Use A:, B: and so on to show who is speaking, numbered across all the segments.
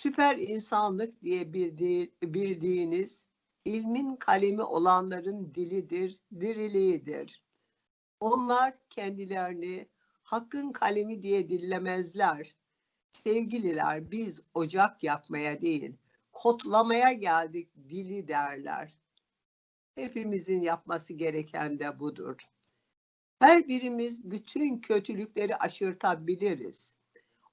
A: Süper insanlık diye bildiği, bildiğiniz ilmin kalemi olanların dilidir, diriliğidir. Onlar kendilerini hakkın kalemi diye dillemezler. Sevgililer biz ocak yakmaya değil, kotlamaya geldik dili derler. Hepimizin yapması gereken de budur. Her birimiz bütün kötülükleri aşırtabiliriz.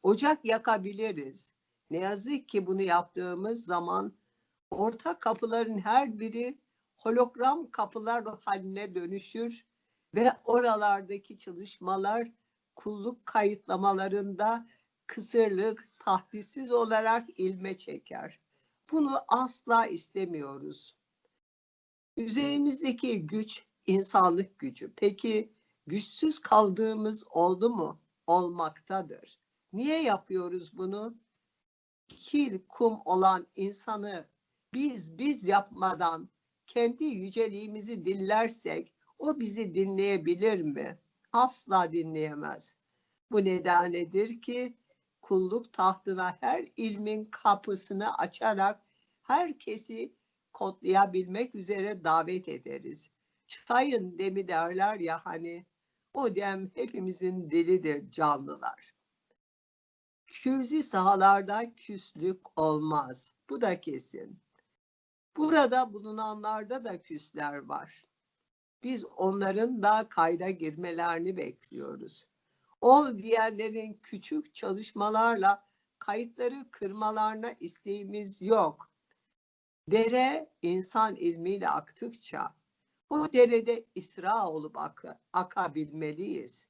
A: Ocak yakabiliriz. Ne yazık ki bunu yaptığımız zaman orta kapıların her biri hologram kapılar haline dönüşür ve oralardaki çalışmalar kulluk kayıtlamalarında kısırlık tahdissiz olarak ilme çeker. Bunu asla istemiyoruz. Üzerimizdeki güç insanlık gücü. Peki güçsüz kaldığımız oldu mu? Olmaktadır. Niye yapıyoruz bunu? Kil kum olan insanı biz biz yapmadan kendi yüceliğimizi dinlersek o bizi dinleyebilir mi? Asla dinleyemez. Bu nedenledir ki kulluk tahtına her ilmin kapısını açarak herkesi kodlayabilmek üzere davet ederiz. Çayın demi derler ya hani o dem hepimizin dilidir canlılar. Kürzi sahalarda küslük olmaz. Bu da kesin. Burada bulunanlarda da küsler var. Biz onların da kayda girmelerini bekliyoruz. Ol diyenlerin küçük çalışmalarla kayıtları kırmalarına isteğimiz yok. Dere insan ilmiyle aktıkça o derede isra olup ak akabilmeliyiz.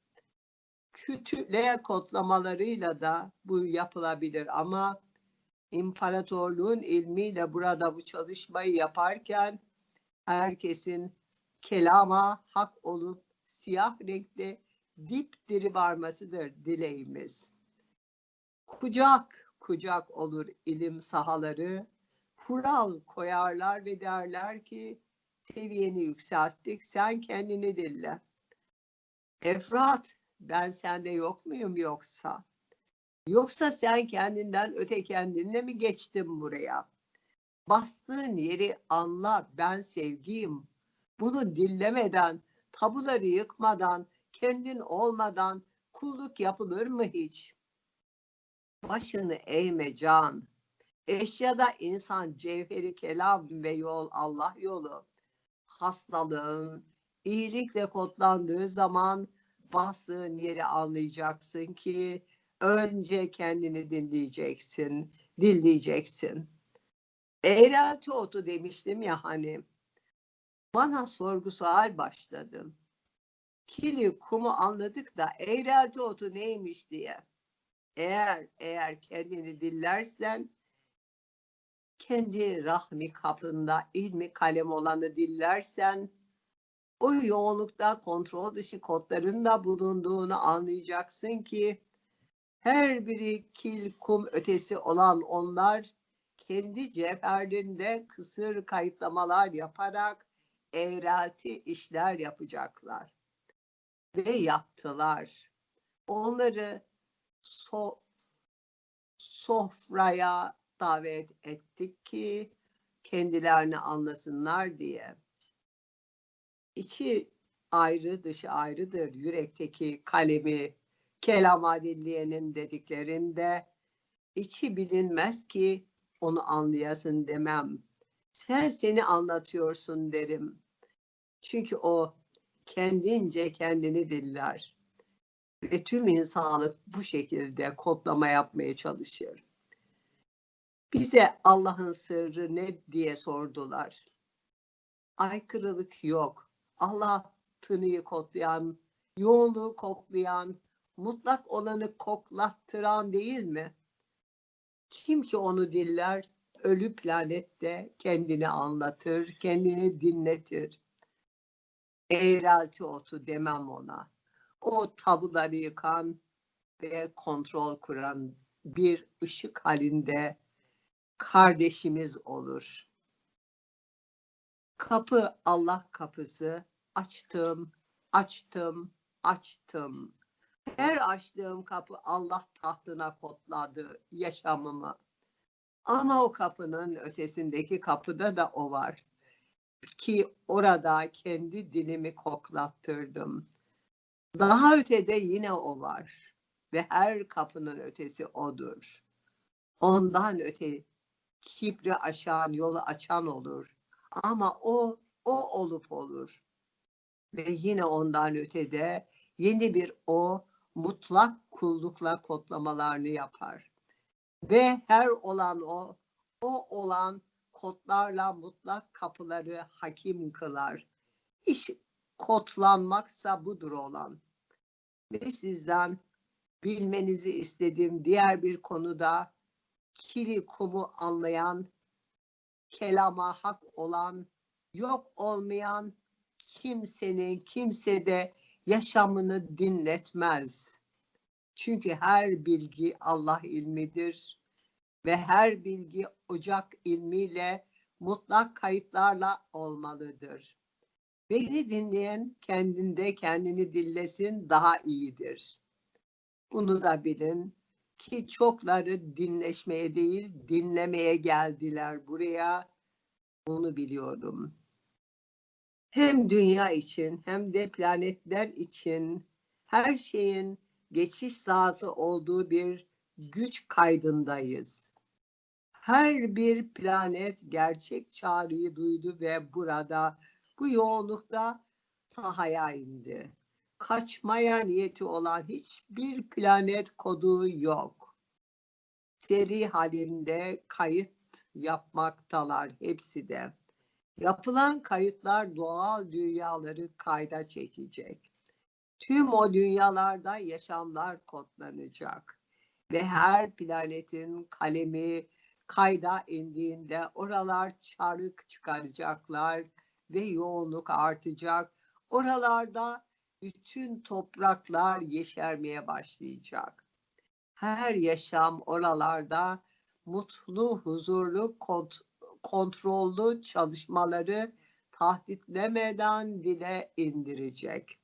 A: Kütüle kodlamalarıyla da bu yapılabilir ama imparatorluğun ilmiyle burada bu çalışmayı yaparken herkesin kelama hak olup siyah renkli dipdiri varmasıdır dileğimiz. Kucak kucak olur ilim sahaları, kural koyarlar ve derler ki seviyeni yükselttik sen kendini dille. Efrat ben sende yok muyum yoksa? Yoksa sen kendinden öte kendinle mi geçtin buraya? Bastığın yeri anla ben sevgiyim. Bunu dillemeden, tabuları yıkmadan, kendin olmadan kulluk yapılır mı hiç? Başını eğme can. Eşyada insan cevheri kelam ve yol Allah yolu. Hastalığın iyilikle kodlandığı zaman bastığın yeri anlayacaksın ki önce kendini dinleyeceksin, dinleyeceksin. Eğrelti otu demiştim ya hani. Bana sorgu sual başladın. Kili kumu anladık da eğrelti otu neymiş diye. Eğer eğer kendini dillersen kendi rahmi kapında ilmi kalem olanı dillersen o yoğunlukta kontrol dışı kodların da bulunduğunu anlayacaksın ki her biri kil kum ötesi olan onlar kendi cevherlerinde kısır kayıtlamalar yaparak eğrelti işler yapacaklar. Ve yaptılar. Onları so sofraya davet ettik ki kendilerini anlasınlar diye. İçi ayrı dışı ayrıdır yürekteki kalemi kelama dinleyenin dediklerinde içi bilinmez ki onu anlayasın demem. Sen seni anlatıyorsun derim. Çünkü o kendince kendini diller. Ve tüm insanlık bu şekilde kodlama yapmaya çalışır. Bize Allah'ın sırrı ne diye sordular. Aykırılık yok. Allah tınıyı kodlayan, yoğunluğu koklayan, mutlak olanı koklattıran değil mi? Kim ki onu diller, ölü planette kendini anlatır, kendini dinletir. Eğrelti otu demem ona. O tabuları yıkan ve kontrol kuran bir ışık halinde kardeşimiz olur. Kapı Allah kapısı açtım, açtım, açtım. Her açtığım kapı Allah tahtına kodladı yaşamımı. Ama o kapının ötesindeki kapıda da o var. Ki orada kendi dilimi koklattırdım. Daha ötede yine o var. Ve her kapının ötesi odur. Ondan öte kibri aşan, yolu açan olur. Ama o, o olup olur. Ve yine ondan ötede yeni bir o mutlak kullukla kodlamalarını yapar. Ve her olan o, o olan kodlarla mutlak kapıları hakim kılar. İş kodlanmaksa budur olan. Ve sizden bilmenizi istediğim diğer bir konuda kili kumu anlayan, kelama hak olan, yok olmayan kimsenin kimsede yaşamını dinletmez. Çünkü her bilgi Allah ilmidir ve her bilgi ocak ilmiyle mutlak kayıtlarla olmalıdır. Beni dinleyen kendinde kendini dillesin daha iyidir. Bunu da bilin ki çokları dinleşmeye değil dinlemeye geldiler buraya. Bunu biliyorum. Hem dünya için hem de planetler için her şeyin geçiş sahası olduğu bir güç kaydındayız. Her bir planet gerçek çağrıyı duydu ve burada bu yoğunlukta sahaya indi kaçmaya niyeti olan hiçbir planet kodu yok. Seri halinde kayıt yapmaktalar hepsi de. Yapılan kayıtlar doğal dünyaları kayda çekecek. Tüm o dünyalarda yaşamlar kodlanacak ve her planetin kalemi kayda indiğinde oralar çarık çıkaracaklar ve yoğunluk artacak. Oralarda bütün topraklar yeşermeye başlayacak. Her yaşam oralarda mutlu, huzurlu, kont kontrollü çalışmaları tahditlemeden dile indirecek.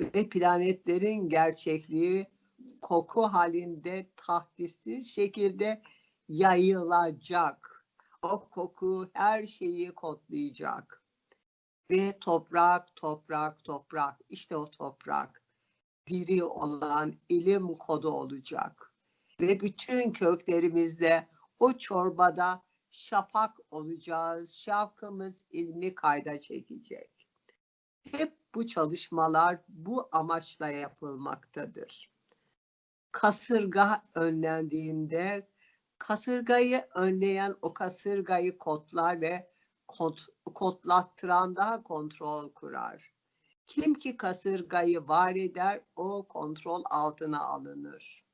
A: Ve planetlerin gerçekliği koku halinde tahditsiz şekilde yayılacak. O koku her şeyi kodlayacak ve toprak, toprak, toprak. İşte o toprak diri olan ilim kodu olacak. Ve bütün köklerimizde o çorbada şafak olacağız. Şafkımız ilmi kayda çekecek. Hep bu çalışmalar bu amaçla yapılmaktadır. Kasırga önlendiğinde kasırgayı önleyen o kasırgayı kodlar ve kod, kodlattıran da kontrol kurar. Kim ki kasırgayı var eder o kontrol altına alınır.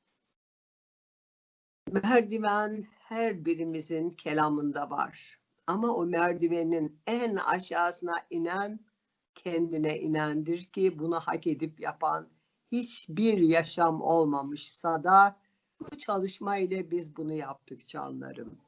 A: Merdiven her birimizin kelamında var. Ama o merdivenin en aşağısına inen kendine inendir ki bunu hak edip yapan hiçbir yaşam olmamışsa da bu çalışma ile biz bunu yaptık canlarım.